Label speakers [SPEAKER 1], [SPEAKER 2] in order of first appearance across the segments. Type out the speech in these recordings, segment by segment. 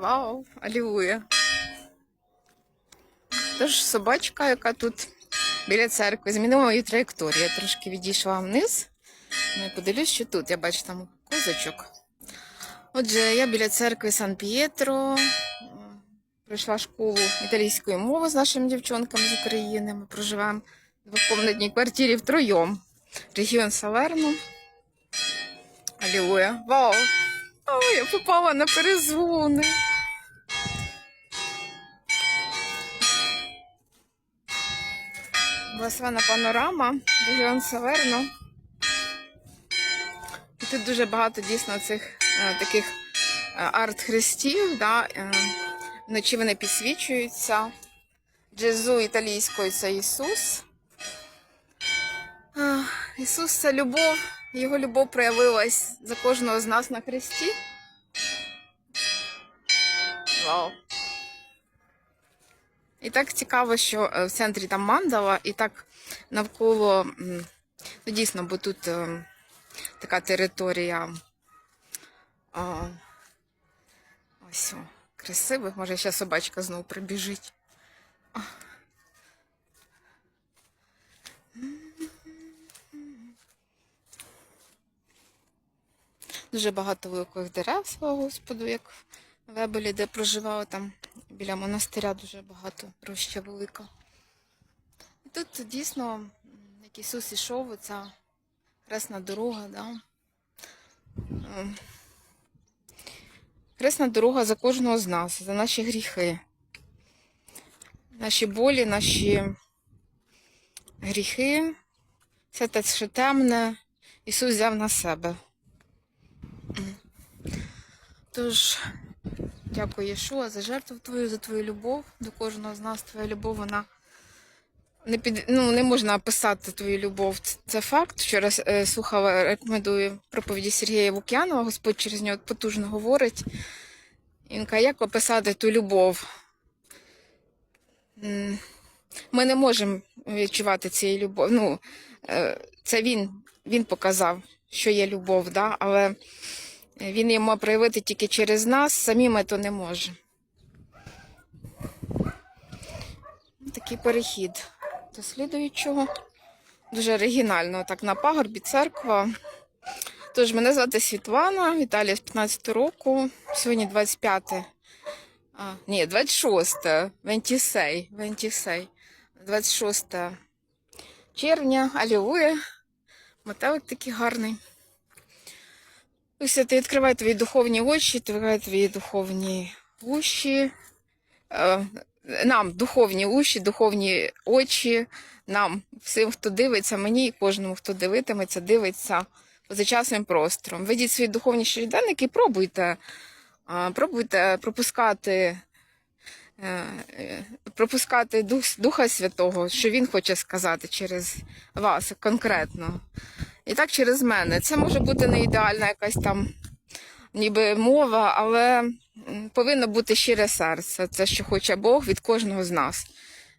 [SPEAKER 1] Вау, алілуя. Тож собачка, яка тут біля церкви, змінила мою траєкторію. Я трошки відійшла вниз. Ну, і подивлюсь, що тут. Я бачу там козочок. Отже, я біля церкви Сан П'єтро. М, Пройшла школу італійської мови з нашими дівчонками з України. Ми проживаємо в двокомнатній квартирі втроєм. Регіон Салерно. Алілуя. Вау! О, я попала на перезвони. Благословена панорама, регіон Саверно. І тут дуже багато дійсно цих е, таких е, арт-хрестів. Да? е, вночі вони підсвічуються. Джезу італійською це Ісус. А, Ісус це любов. Його любов проявилась за кожного з нас на хресті. Вау. І так цікаво, що е, в центрі там мандала, і так навколо, ну дійсно, бо тут е, така територія. Ось, красивих. Може, ще собачка знову прибіжить. Дуже багато великих дерев, слава Господу, як в Вебелі, де проживала там біля монастиря дуже багато роща велика. І тут дійсно, як Ісус ішов, оця хресна дорога, да? Ем, Хресна дорога за кожного з нас, за наші гріхи, наші болі, наші гріхи, все те, що темне, Ісус взяв на себе. Тож, дякую, Єшуа, за жертву твою, за твою любов до кожного з нас. Твоя любов, вона не під ну не можна описати твою любов. Це, факт. Вчора е, слухала, рекомендую проповіді Сергія Лук'янова. Господь через нього потужно говорить. І Він каже, як описати ту любов? Ми не можемо відчувати цієї любові. Ну, е, це він, він показав, що є любов, да? але він може проявити тільки через нас, самі ми то не можемо. Такий перехід до слідуючого. Дуже оригінально, так на пагорбі церква. Тож, мене звати Світлана, Віталія з 15 року. Сьогодні 25. А, ні, 26. Вентісей. Вентісей. 26 червня. Алілуя. Мотелик такий гарний. Ось ти відкривай твої духовні очі, відкривай твої духовні уші. Е, Нам духовні уші, духовні очі, нам, всім, хто дивиться, мені і кожному, хто дивитиметься, дивиться позачасним простором. Ведіть свої духовні щоденники пробуйте, пробуйте пропускати, пропускати Дух, Духа Святого, що Він хоче сказати через вас конкретно. І так через мене. Це може бути не ідеальна якась там ніби мова, але повинно бути щире серце. Це що хоче Бог від кожного з нас.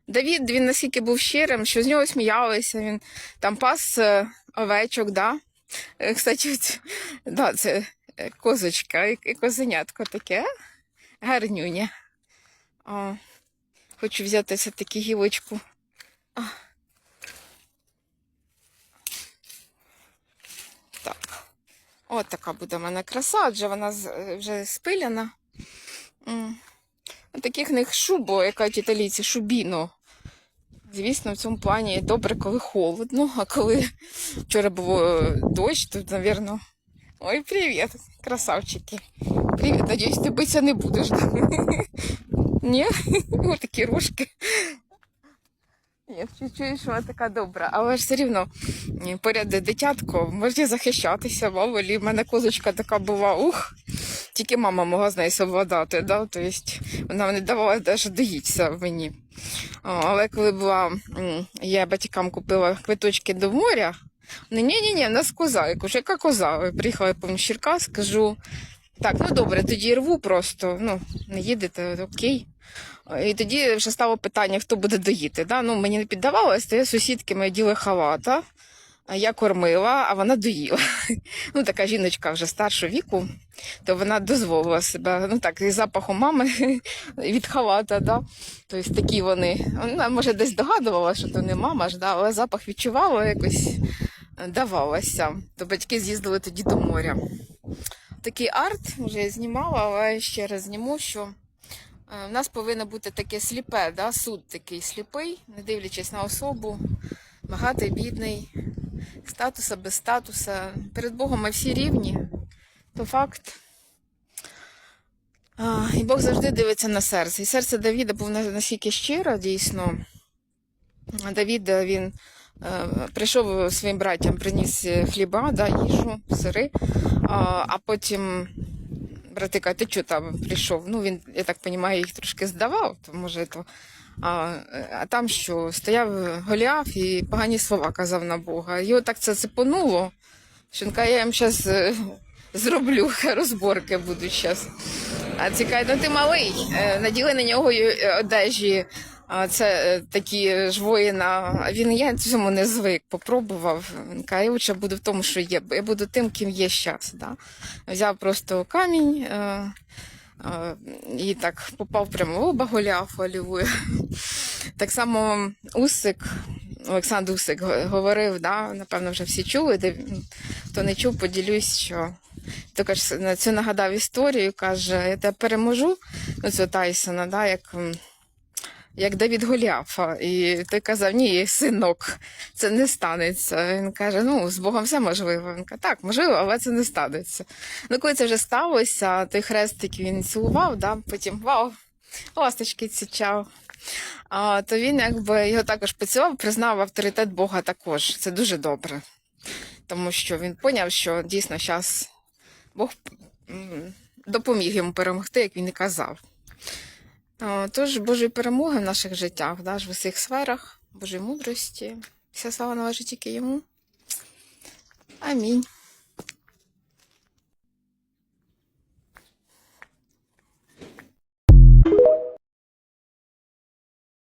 [SPEAKER 1] Давід він наскільки був щирим, що з нього сміялися, він там пас е, овечок, да? Е, Кстати, да, це е, козочка і козенятко таке. Гарнюня. О, хочу взяти все-таки гілочку. А. Так. От така буде в мене краса, адже вона вже спиляна. М. От Таких них шубо, яка італійці, шубіно. Звісно, в цьому плані добре, коли холодно, а коли вчора е, дощ, то, мабуть. Ой, привіт, красавчики. Привіт, надіюсь, ти битися не будеш. Ні? Ось такі рожки. Ні, чу- чуєш, вона така добра, але ж все рівно поряд дитятко, може захищатися, мало в мене козочка така була, ух, тільки мама могла з нею совладати, да? тобто вона не давала навіть доїтися мені. О, але коли була, я батькам купила квиточки до моря, вони, ні-ні-ні, в нас коза. Я кажу, яка коза? Приїхала я помню, з Черкас, кажу, так, ну добре, тоді рву просто, ну, не їдете, окей. І тоді вже стало питання, хто буде доїти. Да? Ну, мені не піддавалося, то я сусідки мої діли халата. я кормила, а вона доїла. Ну, така жіночка вже старшого віку, то вона дозволила себе, ну так, і запахом мами від халата, да. Тобто такі вони. Вона може десь догадувала, що то не мама ж, да, але запах відчувала якось е, давалося. То батьки з'їздили тоді до моря. Такий арт вже я знімала, але ще раз зніму, що е, в нас повинно бути таке сліпе, да? суд такий сліпий, не дивлячись на особу, багатий, бідний, статуса без статуса. Перед Богом ми всі рівні, то факт. І Бог завжди дивиться на серце. І серце Давіда був настільки щиро, дійсно. Давід е, він е, прийшов своїм братям, приніс е, хліба, да, їжу, сири, а потім брати кажуть, ти чого там прийшов? Ну, він, я так розумію, їх трошки здавав, то може то. А, а там що, стояв Голіаф і погані слова казав на Бога. Його так це цепонуло, що він каже, я їм зараз зроблю розборки будуть зараз. А цікаво, ну ти малий, е, наділи на нього е, одежі. Це е, такі ж воїна. Він я цьому не звик, попробував. Він каже, я лучше буду в тому, що є, я буду тим, ким є зараз. Да? Взяв просто камінь е, е, і так попав прямо в оба Голіафа лівою. Так само Усик, Олександр Усик говорив, да, напевно, вже всі чули, де хто не чув, поділюсь, що також на це нагадав історію, каже, я тебе переможу, ну це Тайсона, да, як, як Давід Голіафа. І той казав, ні, синок, це не станеться. Він каже, ну, з Богом все можливо. Він каже, так, можливо, але це не станеться. Ну, коли це вже сталося, той хрестик він цілував, да, потім вау, ласточки цічав. А, то він якби його також поцілував, признав авторитет Бога також. Це дуже добре. Тому що він поняв, що дійсно зараз Бог допоміг йому перемогти, як він і казав. Тож Божої перемоги в наших життях, да, в усіх сферах, Божої мудрості. Вся слава належить тільки йому. Амінь.